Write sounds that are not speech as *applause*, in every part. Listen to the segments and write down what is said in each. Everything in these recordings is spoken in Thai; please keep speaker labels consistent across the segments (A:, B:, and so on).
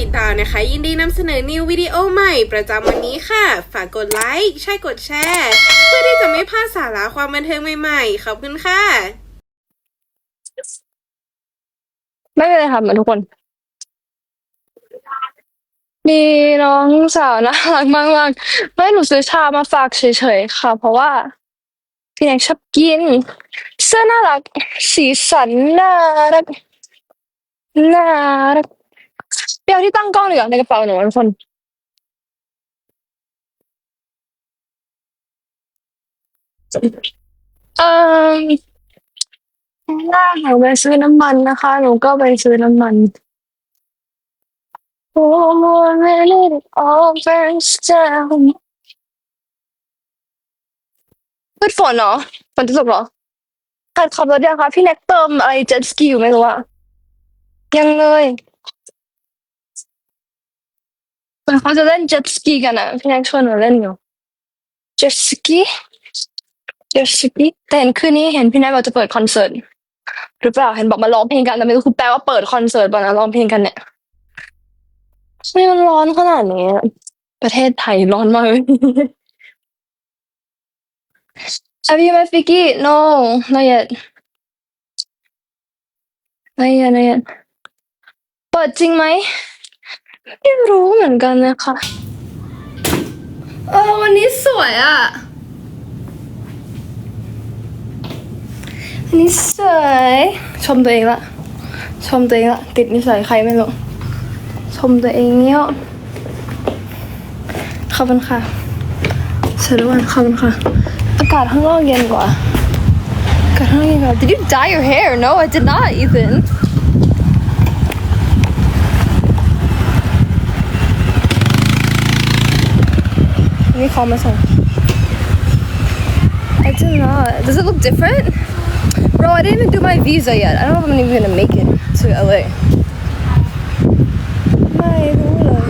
A: ติดตามนะคะ ยินดีนำเสนอนิววิดีโอใหม่ประจำวันนี้ค่ะ ฝากกดไลค์ใช่กดแชร์ เพื่อที่จะไม่พลาดสาระความบันเทิงใหม่ๆ ขอบคุณค่ะ
B: ไม่เป็นไรค่ะเหมือนทุกคน มีน้องสาวน่ารักมากๆไม่หนูซื้อชามาฝากเฉยๆค่ะ เพราะว่า พี่แนกชอบกิน เสื้อน่ารัก สีสันน่ารักน่ารัก เปียวที่ตั้งกล้องเหลือในกระเป๋าหนูทุกคนเอ่อแรกหนูไปซื้อน้ำมันนะคะ หนูก็ไปซื้อน้ำมัน For a minute it all burns down พืชฝนเหรอฝนจะตกเหรอขัดขับรถยังคะพี่แน็กเติมอะไรเจ็ตสกีอยู่ไม่รู้อะยังเลยเห มือนเขาจะเล่นเจ็ตสกีกันอะพี่แน็กชวนหนูเล่นอยู่เจ็ตสกีเจ็ตสกีแต่เห็นคืนนี้เห็นพี่แน็กบอกจะเปิดคอนเสิร์ตหรือเปล่าเห็นบอกมาร้องเพลงกันแต่ไม่รู้คือแปลว่าเปิดคอนเสิร์ตป่นะร้องเพลงกันเนี่ยทำไมมันร้อนขนาดนี้ประเทศไทยร้อนมากเลย Have you met Vicky? No, not yet. Not yet, not yet. เปิดจริงไหม ไม่รู้เหมือนกันนะคะเออวันนี้สวยอะวันนี้สวย ชมตัวเองละ ชมตัวเองละ ติดนิสัยใครไม่รู้ ชมตัวเองเนี่ยขอบคุณค่ะสวัสดีวันขอบคุณค่ะ อากาศข้างนอกเย็นกว่า อากาศข้างนอกเย็นกว่า Did you dye your hair? No, I did not, Ethan. นี่คอมาส่ง I did not. Does it look different? Bro, I didn't even do my visa yet. I don't know if I'm even gonna make it to LA. ไม่รู้เลย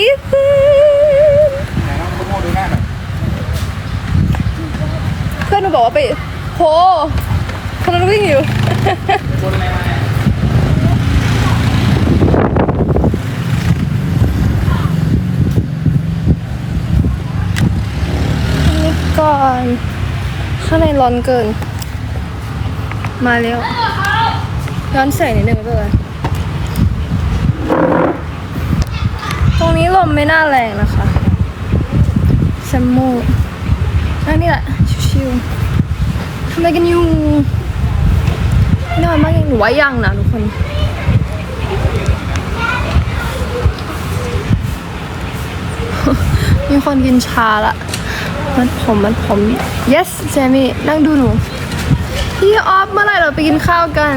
B: Ethan เพื่อนหนูบอกว่าไปโหคนนั้นวิ่งอยู่ *laughs* ก่อน ข้างในร้อนเกิน มาแล้วย้อนแสงนิดนึงเลย ตรงนี้ลมไม่น่าแรงนะคะแซมโมอันนี้แหละชิวๆทำอะไรกันอยู่นอนมากยังหนูว่ายังนะทุกคนมีคนกินชาละ มันผมมันผม yes แซมมี่นั่งดูหนูพี่ออฟเมื่อไหร่เราไปกินข้าวกัน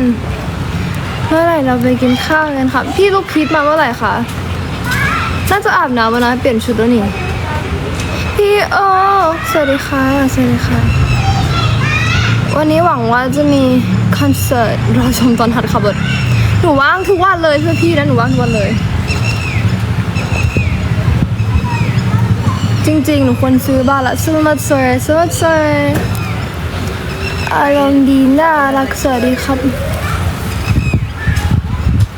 B: เมื่อไหร่เราไปกินข้าวกันครับพี่ลูกพีทมาเมื่อไหร่คะน่าจะอาบน้ำวันนะเปลี่ยนชุดแล้วนี่พี่โอสวัสดีค่ะสวัสดีค่ะ วันนี้หวังว่าจะมีคอนเสิร์ตรอชมตอนหัดขับรถหนูว่างทุกวันเลยเพื่อพี่นะหนูว่างทุกวันเลย จริงๆ หนูควรซื้อบ้านละซื้อมาสวยซื้อมาสวยอารมณ์ดีน่ารักสวัสดีครับ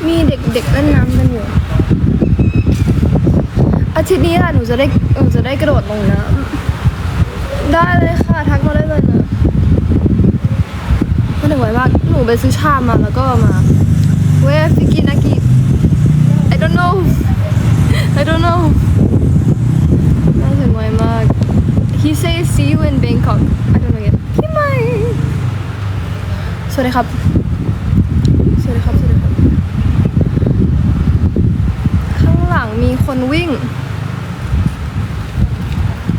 B: มีเด็กๆเล่นน้ำกันอยู่ อาทิตย์นี้อะหนูจะได้หนูจะได้กระโดดลงน้ำได้เลยค่ะ ทักมาได้เลยนะไม่ถึงไวมากหนูไปซื้อชามมาแล้วก็มาเวฟิกินากิ I don't know I don't know น่าถึงไวมาก He says see you in Bangkok I don't know yet พี่ใหม่สวัสดีครับ สวัสดีครับ สวัสดีครับ ข้างหลังมีคนวิ่ง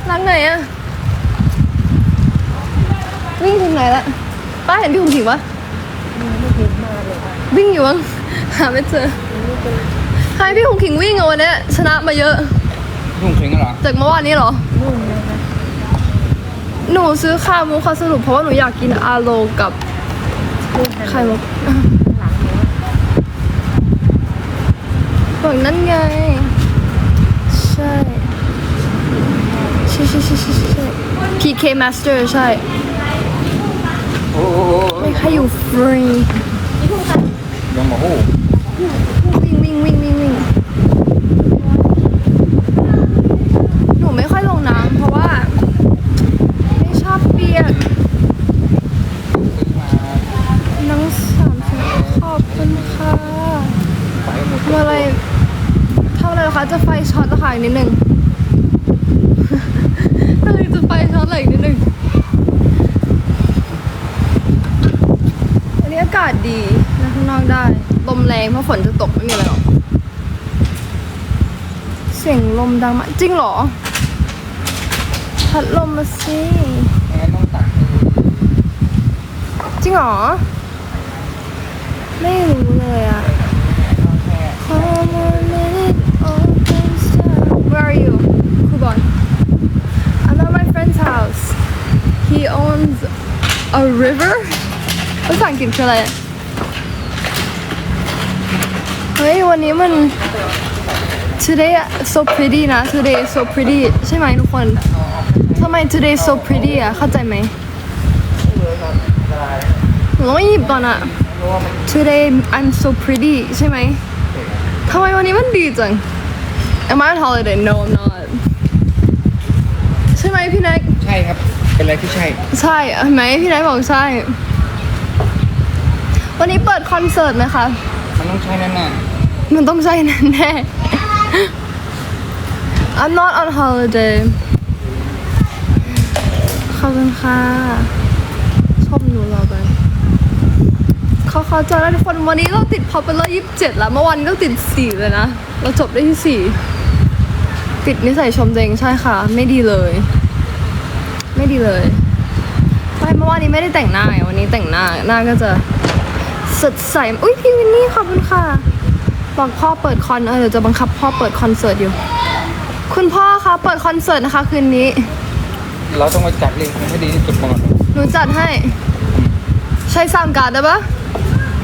B: ร้านไหนอะวิ่งถึงไหนละป้าเห็นพี่คุณผิงปะวิ่งอยู่มั้งหาไม่เจอใครพี่คงขิงวิ่งอะวันเนี้ยชนะมาเยอะ
C: ยุ่งเข่งกันเหรอ
B: จากเมื่อวานนี้เหรอ หนูซื้อคามูคาสรุปเพราะว่าหนูอยากกินอาโลกับไข่มุกบอกนั่นไง ใช่ ใช่ใช่ใช่ใช่ใช่ PK Master ใช่ ไม่ให้อยู่ฟรี
C: ยังบอกโอ้
B: วิ่งวิ่งวิ่งวิ่งวิ่งหนูไม่ค่อยลงน้ำเพราะว่า ไม่ชอบเปียกน้องสามสิบขอบคุณค่ะ
C: ไปหมด
B: ทำอะไรทำอะไรเหรอคะจะไฟช็ อีกนิดนึงอะไรจะไฟช็อตอะไรอีกนิดนึงวันนี้อากาศดีนะข้างนอกได้ ลมแรงเพราะฝนจะตกไม่มีอะไรหรอก เสียงลมดังมากจริงเหรอ พัดลมมาสิ
C: งั้นต้องตัก
B: จริงเหรอ ไม่รู้เลยอะ He owns a river. ภาษาอังกฤษคืออะไรเฮ้ยวันนี้มัน today so pretty นะ today so pretty ใช่ไหมทุกคนทำไม today so pretty อะเข้าใจไหมหนูต้องหยิบก่อนอะ today I'm so pretty ใช่ไหมทำไมวันนี้มันดีจัง Am I on holiday? No, I'm not. ใช่ไหมพี่แน็ก
C: ใช่ ครับ เป็นอะไรที่ใช่
B: ใช่เห็นไหมพี่แน็กบอกใช่ วันนี้เปิดคอนเสิร์ตไหมคะ
C: มันต้องใช่แน่
B: มันต้องใช่แน่ๆ I'm not on holiday ขอบคุณค่ะ ชมหนูเราไปเขาเขาใจะแล้วทุกคนวันนี้เราติด popular 27แล้ว เมื่อวานนี้เราติด4เลยนะ เราจบได้ที่4ติดนิสัยชมตัวเองใช่ค่ะ ไม่ดีเลย ไม่ดีเลยไม่เมื่อวานนี้ไม่ได้แต่งหน้าไงวันนี้แต่งหน้าหน้าก็จะสดใสอุ้ยพี่วินนี่ขอบคุณค่ะบอกพ่อเปิดคอนเออเดี๋ยวจะบังคับพ่อเปิดคอนเสิร์ตอยู่ คุณพ่อคะเปิดคอนเสิร์ตนะคะคืนนี้
C: ๆเราต้องมาจัดเรียงให้ดีที่สุดก่อน
B: หนูจัดให้ ใช้ซาวด์การ์ดได้ปะ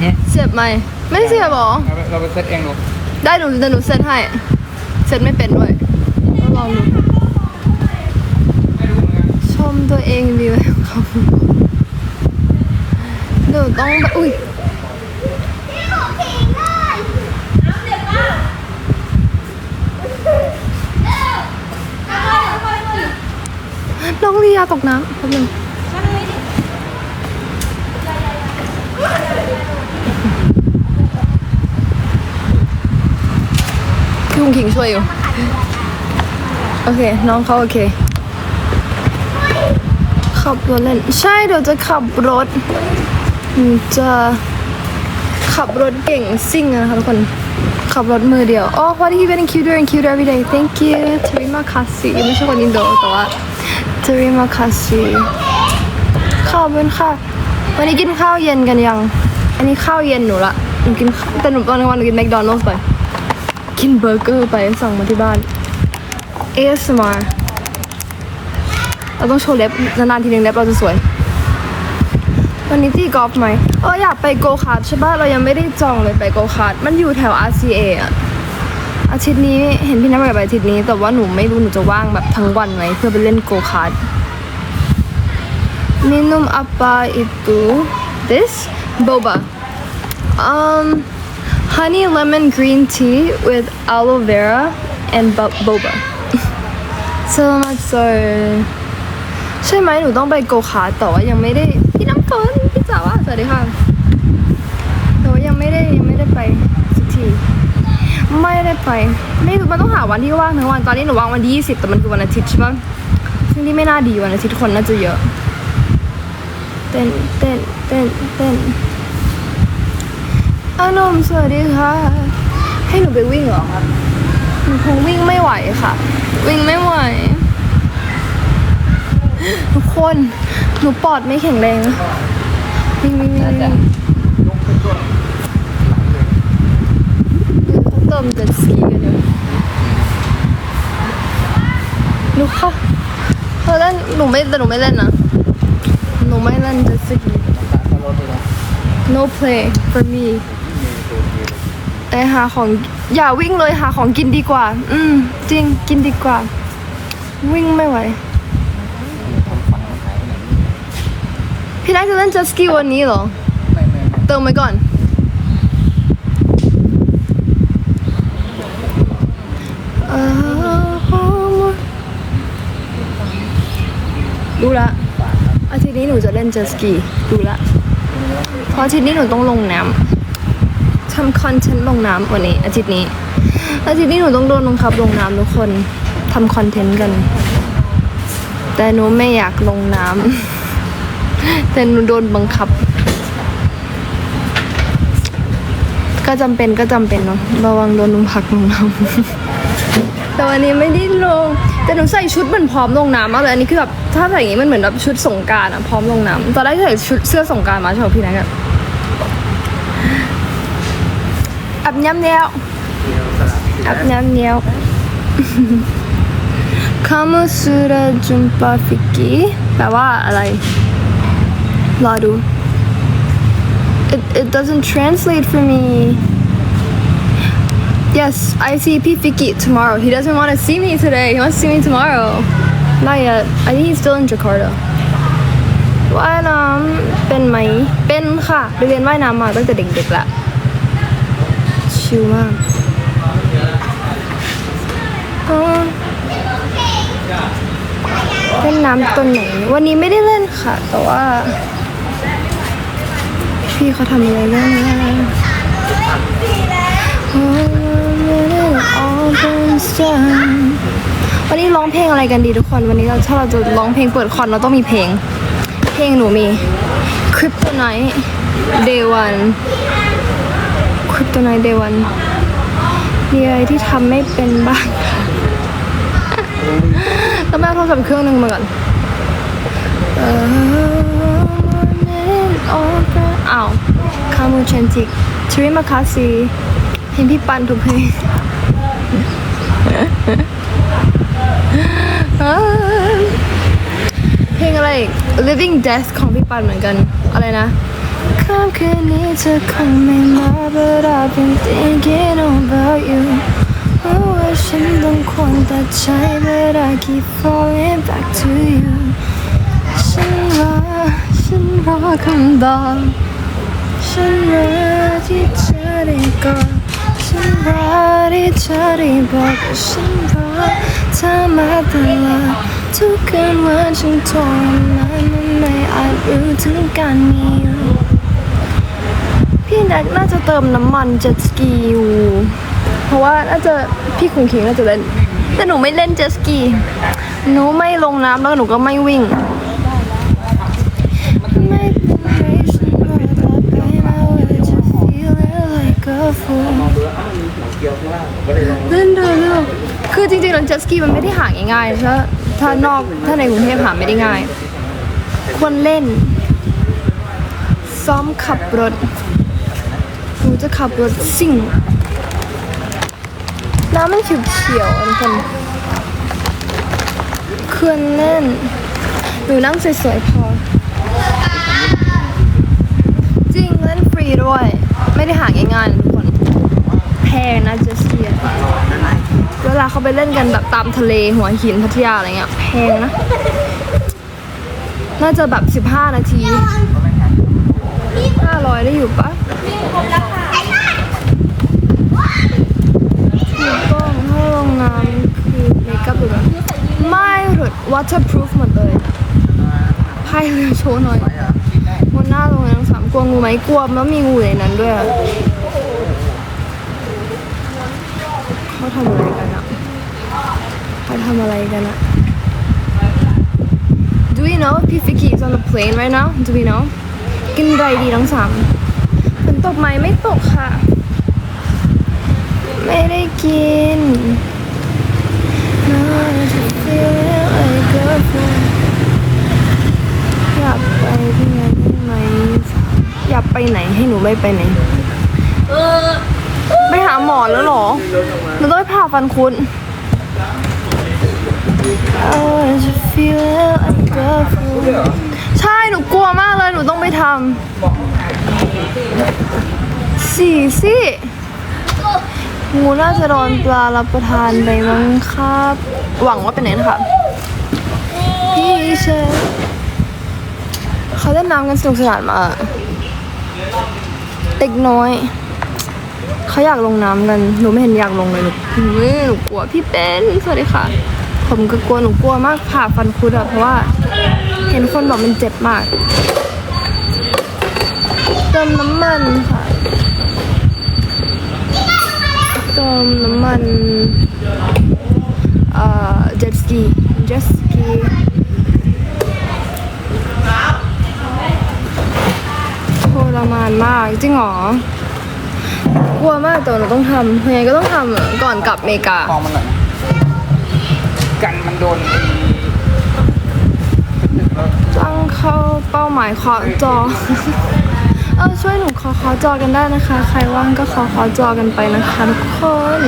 C: เนี่ย
B: เสียบไหมไม่เสียบหรอ
C: เราไปเราไปเซตเองดู
B: ได้หนูเดี๋ยวหนูเซตให้เซตไม่เป็นด้วยลองดูชม ตัวเองดีเลยครับหนูต้องอุ้ยน้องลียาตกน้ำแป๊บนึงพี่คุงขิงช่วยอยู่ โอเค น้องเขาโอเค ขับรถเล่น ใช่เดี๋ยวจะขับรถจะขับรถเก่งซิ่งนะคะทุกคน ขับรถมือเดียวอ๋อ what he been cuter and cuter every day thank you terima kasih ไม่ใช่คนอินโดแต่ว่า terima kasih ขอบคุณค่ะ วันนี้กินข้าวเย็นกันยัง อันนี้ข้าวเย็นหนูละหนูกินแต่หนูตอนกลางวันหนูกินแมคโดนัลด์ไป กินเบอร์เกอร์ไปสั่งมาที่บ้าน ASMR เราต้องโชว์เล็บนานๆทีนึงเล็บเราจะสวย วันนี้ตีกอล์ฟไหมเอออยากไปโกคาร์ทใช่ป่ะเรายังไม่ได้จองเลยไปโกคาร์ทมันอยู่แถว RCA อะอาทิตย์นี้เห็นพี่น้ำไปอาทิตย์นี้ แต่ว่าหนูไม่รู้หนูจะว่างแบบทั้งวันไหมเพื่อไปเล่นโกคาร์ท Minum apa itu? This? Boba. Um, honey lemon green tea with aloe vera and bo- boba. so much so ใช่ไหมหนูต้องไปโกคาร์ทแต่ว่ายังไม่ได้พี่น้ำฝนพี่จ๋าว่าสวัสดีค่ะแต่ว่ายังไม่ได้ยังไม่ได้ไปสักทีไม่ได้ไป ไม่รู้มันต้องหาวันที่ว่างทั้งวันตอนนี้หนูว่างวันที่ 20 แต่มันคือวันอาทิตย์ใช่ปะซึ่งที่ไม่น่าดีวันอาทิตย์คนน่าจะเยอะ เต้นเต้นเต้นเต้นอานมสวัสดีค่ะ ให้หนูไปวิ่งเหรอครับหนูคงวิ่งไม่ไหวค่ะ วิ่งไม่ไหว ทุกคนหนูปอดไม่แข็งแรงนะวิ่งวิ่งวิ่งวิ่งเขาเติมเจ็ตสกีกันอยู่หนูค่ะเธอเล่นหนูไม่แต่หนูไม่เล่นนะหนูไม่เล่นเจ็ตสกี no play for me แต่หาของอย่าวิ่งเลยหาของกินดีกว่า อืม จริงกินดีกว่า วิ่งไม่ไหว พี่นัทจะเล่นจ็ตสกีวันนี้เหรอ
C: ไม่ไม่
B: เติมไว้ก่อน ดูละ อาทิตย์นี้หนูจะเล่นจ็ตสกี ดูละ เพราะอาทิตย์นี้หนูต้องลงน้ำทำคอนเทนต์ลงน้ำวันนี้ อาทิตย์นี้ อาทิตย์นี้หนูต้องโดนลงครับลงน้ำทุกคนทำคอนเทนต์กัน แต่หนูไม่อยากลงน้ำ แต่หนูโดนบังคับ ก็จำเป็นก็จำเป็นเนาะระวังโดนลุมผลักลงน้ำแต่วันนี้ไม่ได้ลง แต่หนูใส่ชุดเหมือนพร้อมลงน้ำมากเลยอันนี้คือแบบถ้าใส่อย่างนี้มันเหมือนแบบชุดสงการอะพร้อมลงน้ำตอนแรกใส่ชุดเสื้อสงการมาช่ไหมพี่นัทอะอับย้ำเดียวอับย้ำเดียวคามุสุระจุมปาฟิกิแปลว่าอะไร รอดู it it doesn't translate for me Yes, I see P. Fiki tomorrow. He doesn't want to see me today. He wants to see me tomorrow. Not yet. I think he's still in Jakarta. ว่ายน้ำเป็นไหม เป็นค่ะไปเรียนว่ายน้ำมาตั้งแต่เด็กๆละชิลมากอ๋อเล่นน้ำตัวไหน วันนี้ไม่ได้เล่นค่ะ แต่ว่า พี่เขาทำอะไรเล่นนะวันนี้ร้องเพลงอะไรกันดีทุกคน วันนี้เราถ้าเราจะร้องเพลงเปิดคอนเราต้องมีเพลง เพลงหนูมี Kryptonite Day One Kryptonite Day One มีอะไรที่ทำไม่เป็นบ้างต้องแม่โทรศัพท์เครื่องหนึ่งมาก่อน อ่อาวคามูเชนติกทริมาคาซีเพลงพี่ปันทุกเพลงเพลงอะไร Living Death ของพี่ปันเหมือนกัน อะไรนะค่ำคืนนี้เธอคงไม่มา but I've been thinking about you รู้ว่าฉันต้องควรตัดใจ but I keep falling back to you ฉันรอฉันรอคำตอบ ฉันรอที่เธอได้กอดฉันรอที่เธอได้บอกว่าฉันรอเธอมาตลอดทุกคืนวันฉันทรมานมันไม่อาจรู้ถึงการมีอยู่พี่แน็กน่าจะเติมน้ำมันเจ็ตสกีอยู่เพราะว่าน่าจะพี่คุงคิงน่าจะเล่นแต่หนูไม่เล่นเจ็ตสกี หนูไม่ลงน้ำแล้วหนูก็ไม่วิ่ง like a fool เล่นด้วยลูกคือจริงๆแล้วเจ็ตสกีมันไม่ได้หาง่ายๆถ้าถ้านอกถ้าในกรุงเทพหาไม่ได้ง่าย ควรเล่น ซ้อมขับรถหนูจะขับรถซิ่ง น้ำมันเขียวๆอันคนควรเล่นหนูนั่งสวยๆพอ จริงเล่นฟรีด้วย ไม่ได้หาง่ายๆนะทุกคน แพงนะเจสกี้อะ เวลาเขาไปเล่นกันแบบตามทะเลหัวหินพัทยาอะไรเงี้ยแพงนะ น่าจะแบบ15นาที500ได้อยู่ปะถูกต้องถ้าลงน้ำคือเมคอัพหรือเปล่าไม่หรุด waterproof หมดเลยพายเรือโชว์หน่อยบนหน้าโรงแรมสามกลัวงูไหมกลัวแล้วมีงูในนั้นด้วยเขาทำอะไรกันอะ ทำอะไรกันอะ Do we know if Pifiki is on the plane right now? Do we know? กินไรดีทั้งสามฝนตกไหมไม่ตกค่ะ ไม่ได้กิน No, I just feel like a fool อยากไปที่ไหนได้ไหมอยากไปไหนให้หนูไม่ไปไหน ไปหาหมอแล้วเหรอ หนูต้องไปผ่าฟันคุด ใช่ หนูกลัวมากเลย หนูต้องไปทำสี่สิงูน่าจะโดนปลารับประทานไปมั้งครับ หวังว่าเป็นอย่างนั้นค่ะพี่เชฟเขาเล่นน้ำกันสนุกสนานมากเด็กน้อย เขาอยากลงน้ำกัน หนูไม่เห็นอยากลงเลยหนูหนูหนูกลัวพี่เป็นสวัสดีค่ะ ผมก็กลัวหนูกลัวมากผ่าฟันคุดอะเพราะว่า เห็นคนบอกมันเจ็บมาก เติมน้ำมันค่ะ เติมน้ำมันเอ่อเจ็ตสกีเจ็ตสกีทรมานมากจริงหรอกลัวมากแต่หนูต้องทำยังไงก็ต้องทำอะก่อนกลับอเมริกา
C: มองมันหน่อยนะ กันมันโดน
B: ตั้งเข้าเป้าหมายเคาะจอ เออช่วยหนูขอขอจอกันได้นะคะ ใครว่างก็ขอขอจอกันไปนะคะทุกคน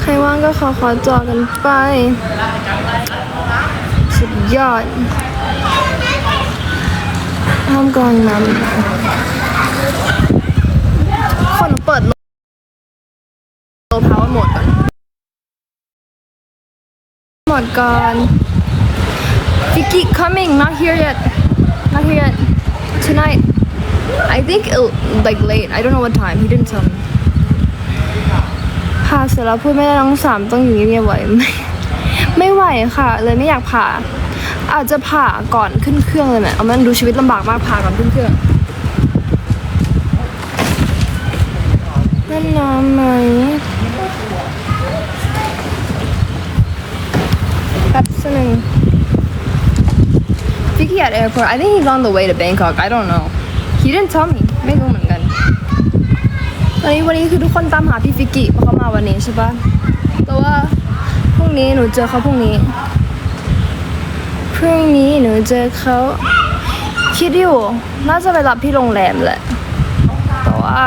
B: ใครว่างก็ขอขอจอกันไป สุดยอดห้ามกลางน้ำคนเปิดโลพาวหมดก่อน ห มดก่อน Vicky coming, not here yet. Not here yet. Tonight. I think it like late. I don't know what time. He didn't tell me. ผ่าเสร็จแล้วพูดไม่ได้น้องสามต้องอยู่เงียบๆไว้ไม่ไม่ไหวค่ะ เลยไม่อยากผ่า อาจจะผ่าก่อนขึ้นเครื่องเลยไหมเอามันดูชีวิตลำบากมากผ่าก่อนขึ้นเครื่องนั่นน้ำไหม แป๊บหนึ่ง Vicky at airport. I think he's on the way to Bangkok. I don't know. He didn't tell me. ไม่รู้เหมือนกันวันนี้วันนี้คือทุกคนตามหาพี่ฟิกกี้เพราะเขามาวันนี้ใช่ปะแต่ว่าพรุ่งนี้หนูเจอเขาพรุ่งนี้ พรุ่งนี้หนูเจอเขาคิดอยู่น่าจะไปรับที่โรงแรมแหละ แต่ว่า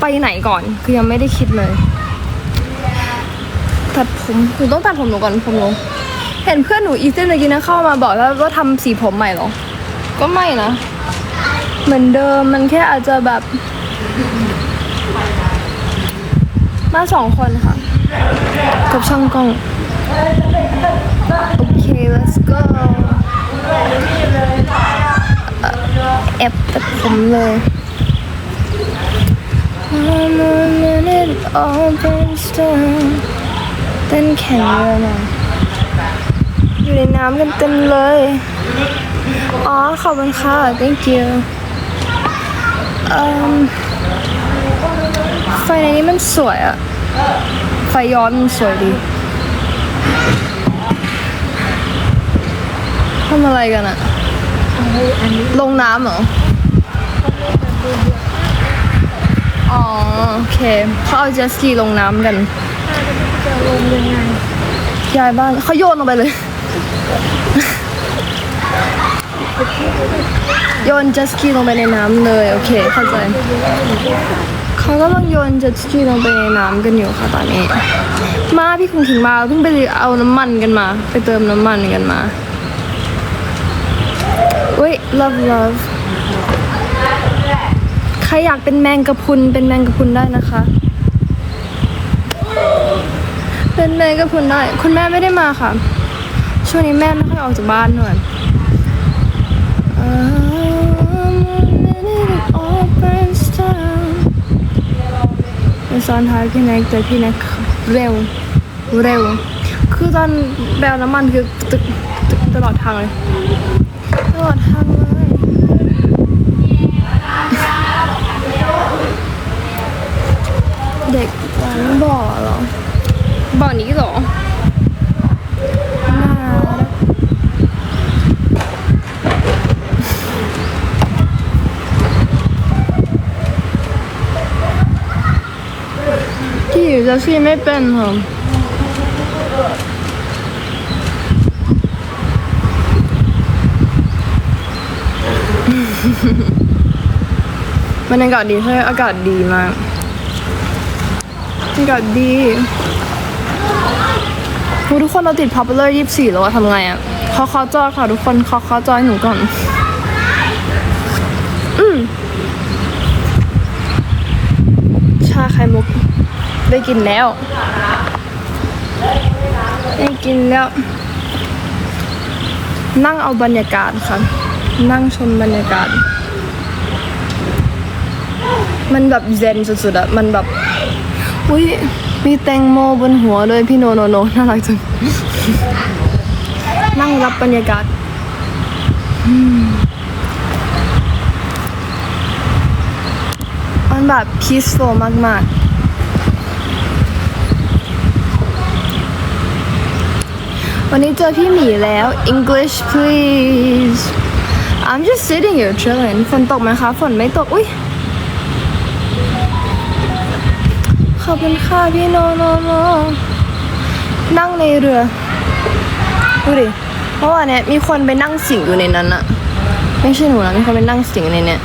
B: ไปไหนก่อนคือยังไม่ได้คิดเลย ตัดผมหนูต้องตัดผมหนูก่อนผมหนูเห็นเพื่อนหนูอีเซนเมื่อกี้นะเข้ามาบอกแล้วว่าทำสีผมใหม่หรอ ก็ไม่นะ เหมือนเดิมมันแค่อาจจะแบบ มาสองคนค่ะ กับช่างกล้อง โอเค let's go เอ่อแอบตัดผมเลย I'm a minute open stone เต้นแข็งเลยนะอยู่ในน้ำกันเต็มเลย อ๋อ ขอบคุณค่ะ thank you เอิ่มไฟในนี้มันสวยอะไฟย้อนมันสวยดีทำอะไรกันอะลงน้ำเหรอ อ๋อ โอเคเขาเอาเจสกีลงน้ำกัน ย้ายบ้านเขาโยนลงไปเลย โยนเจ็ตสกีลงไปในน้ำเลยโอเคเข้าใจเขากำลังโยนเจ็ตสกีลงไปในน้ำกันอยู่ค่ะตอนนี้ มาพี่คงถึงมาเพิ่งไปเอาน้ำมันกันมา ไปเติมน้ำมันกันมาเว้ย love love ใครอยากเป็นแมงกะพุนเป็นแมงกะพุนได้นะคะ เป็นแมงกะพรุนได้ คุณแม่ไม่ได้มาค่ะ ช่วงนี้แม่ไม่ค่อยออกจากบ้านหน่อยเป็นซ้อนท้ายพี่แน็กแต่พี่แน็กเร็วเร็ว คือตอนแบลน้ำมันคือตึกตึกตลอดทางเลย ตลอดทางเลยเด็กหวังบ่อเหรอ บ่อนี้เหรอที่อยู่จะซี่ไม่เป็นค่ะบรรยากาศดีใช่อากาศดีมากอากาศดี ทุกคนเราติด popular 24 แล้วอะทำไงอะขอขอจอค่ะทุกคนขอขอจอยหนูก่อน อืมชาไข่มุก ได้กินแล้ว ได้กินแล้ว นั่งเอาบรรยากาศค่ะ นั่งชมบรรยากาศ มันแบบเซนสุดๆอะมันแบบ อุ้ย มีแตงโมบนหัวด้วยพี่โนโนโนน่ารักจัง นั่งรับบรรยากาศอืมมันแบบ peaceful มาก ๆวันนี้เจอพี่หมีแล้ว English please I'm just sitting here chilling ฝนตกไหมคะ ฝนไม่ตก อุ้ย ขอบคุณค่ะพี่โนโนโนนั่งในเรือดูดิเพราะว่าเนี่ยมีคนไปนั่งสิงอยู่ในนั้นอะไม่ใช่หนูนะมีคนไปนั่งสิงในเนี่ย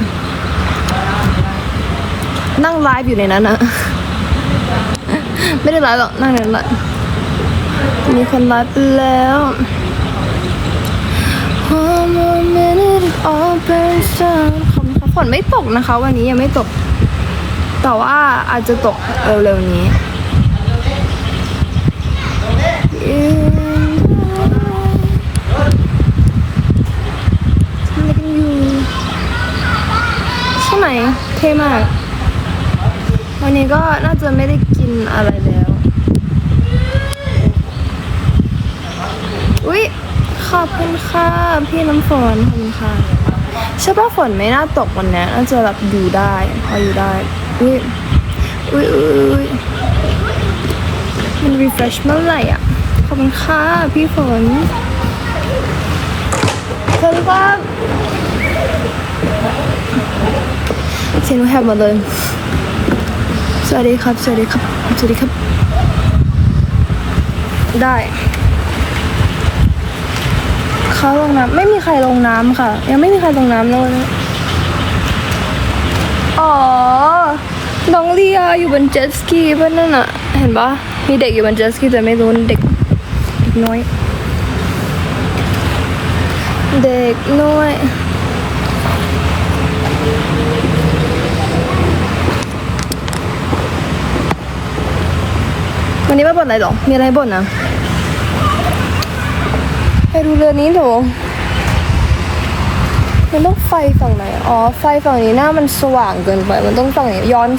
B: นั่งไลฟ์อยู่ในนั้นอะไม่ได้ไลฟ์หรอกนั่งในนั้นแหละมีคนไลฟ์ไปแล้ว One more minute it all burns down ฝนไม่ตกนะคะ วันนี้ยังไม่ตก แต่ว่าอาจจะตกเร็วๆนี้ทำอะไรกันอยู่ใช่ไหมเท่มาก วันนี้ก็น่าจะไม่ได้กินอะไรแล้ว อุ๊ย ขอบคุณค่ะ พี่น้ำฝนขอบคุณค่ะใช่ป่ะฝนไม่น่าตกวันนี้น่าจะแบบอยู่ได้ พออยู่ได้ อุ๊ยอุ๊ยอุ๊ยมัน refresh เมื่อไหร่อะ ขอบคุณค่ะพี่ฝนสวัสดีครับเสียงหนูแหบหมดเลย สวัสดีครับ สวัสดีครับ สวัสดีครับ ได้เขาลงน้ำไม่มีใครลงน้ำค่ะ ยังไม่มีใครลงน้ำเลยอ๋อ น้ อยอยู่บนเจ็ตสกีป่ะนั่นอะเห็นปะมีเด็กอยู่บนเจ็ตสกีแต่ไม่รู้เด็กเด็กน้อย เด็กน้อยวันนี้ม่บ่นอะไรหรอ มีอะไรบ่นนะไปดูเรือนี้เถอะมันต้องไฟฝั่งไหน อ๋อ ไฟฝั่งนี้หน้ามันสว่างเกินไป มันต้องฝั่งนี้ย้อน